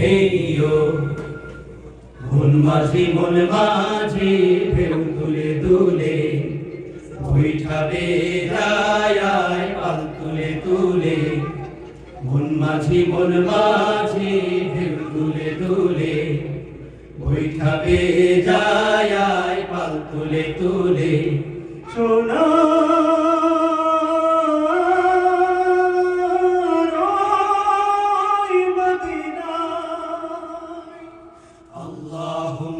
হেইও মন মাঝি মন মাঝি, ঢেউ তুলে তুলে বৈঠাবে রায় পাল তুলে তুলে। মন মাঝি মন মাঝি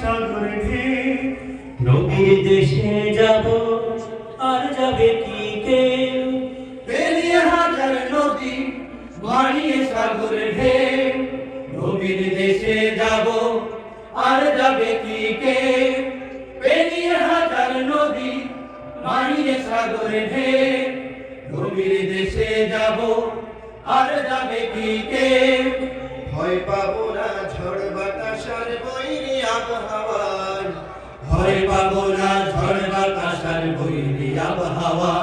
সাগর ঢে নবীর দেশে যাব আর যাবে কি কেউ? পেরিয়ে হাজার নদী মারিয়ে সাগরে ঢেউ। নবীর দেশে যাব আর যাবে কি কে পেরিয়ে হাজার নদী মারিয়ে সাগরে ঢেউ। নবীর দেশে যাব আর যাবে কি কে ভয় পাবো না ঝড় বাতাসার বৈরি হয় ভয় পাবো না ঝড় বাতাসার বইলি আবহাওয়া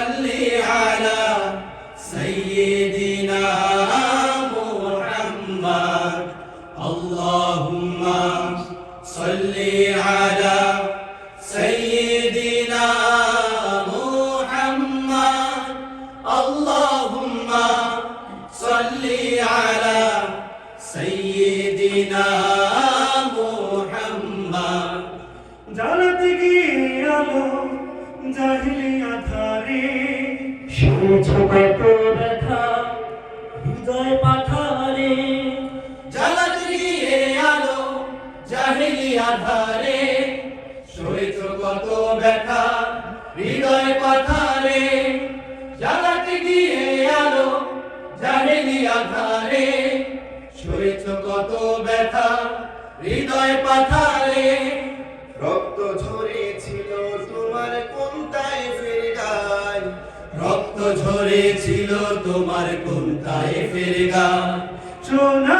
صل على سيدنا محمد اللهم صل على سيدنا محمد اللهم صل على سيدنا محمد জ্বালাতে গিয়ে আলো জাহিলিয়া ধারে শুনেছ কত ব্যথা, হৃদয় পাথারে। গিয়ে আলো, জাহিলি আধারে। সইছ কত ব্যথা, হৃদয় পাথারে। জ্বালাতে গিয়ে আলো তোমার রক্ত তোমার কোন তাই ফেরগা সোনা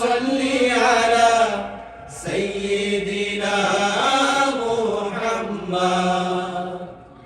صلي